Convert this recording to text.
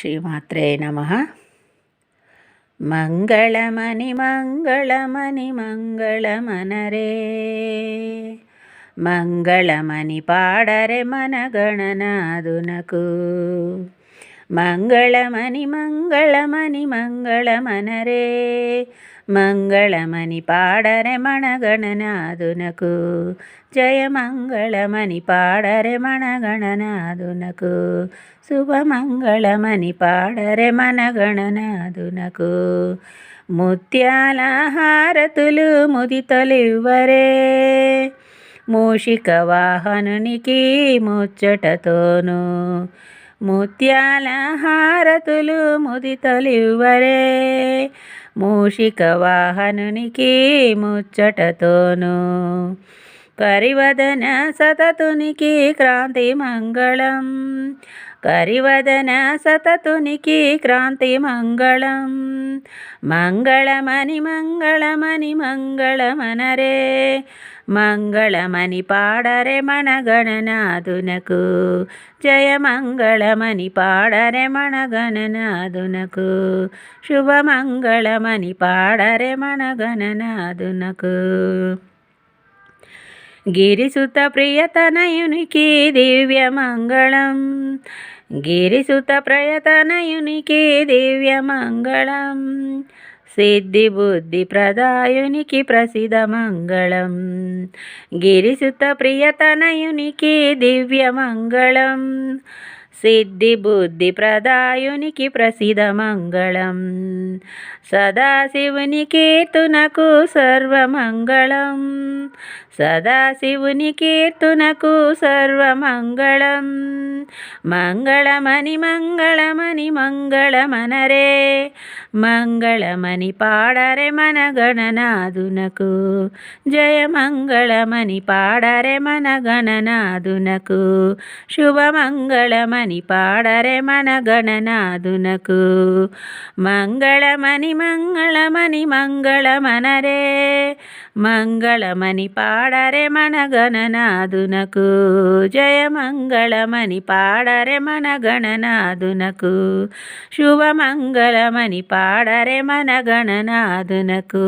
श्रीमात्रे नमः। मङ्गलमनि मङ्गलमनि मङ्गलमनरे। मङ्गलमनि पाडरे मनगणनादुन మంగళమని మంగళమని మంగళమనరే. మంగళమని పాడరే మన జయ మంగళమని పాడరే మన గణనాదునకు శుభమంగళమని పాడరే మన ముత్యాల హారతులు ముదితలివ్వరే. మూషిక వాహనునికి ముచ్చటతోనూ. ముత్యాల హారతులు ముదితలివ్వరే. మూషిక వాహనునికి ముచ్చటతోనూ. కరివదన సతతునికి క్రాంతి మంగళం. కరివదన సతతునికి క్రాంతి మంగళం. మంగళమని మంగళమని మంగళమనరే. మంగళమని పాడరే మణగణనాదునకు జయ మంగళమని పాడరే మణగణనాదునకు శుభమంగళమని పాడరే మణగణనాదునకు గిరిసుత ప్రియతనయునికి దివ్యమంగళం గిరిసుత ప్రయతనయునికి దివ్యమంగళం సిద్ధి బుద్ధి ప్రదాయునికి ప్రసిద్ధ మంగళం. గిరిసుత ప్రియతనయునికి దివ్యమంగళం సిద్ధి బుద్ధి ప్రదాయునికి ప్రసిద్ధ మంగళం. సదాశివుని కీర్తునకు సర్వమంగళం. సదాశివుని కీర్తునకు సర్వమంగళం. మంగళమని మంగళమని మంగళమనరే. మంగళమని పాడరే మన గణనాదునకు జయ మంగళమని పాడరే మన గణనాదునకు శుభమంగళమని పాడరే మన గణనాదునకు మంగళమని మంగళమని మంగళమనరే. మంగళమని పాడరే మన గణనాదునకు జయ మంగళమని పాడరే మన గణనాదునకు శుభమంగళమని పాడరే మన గణనాదునకు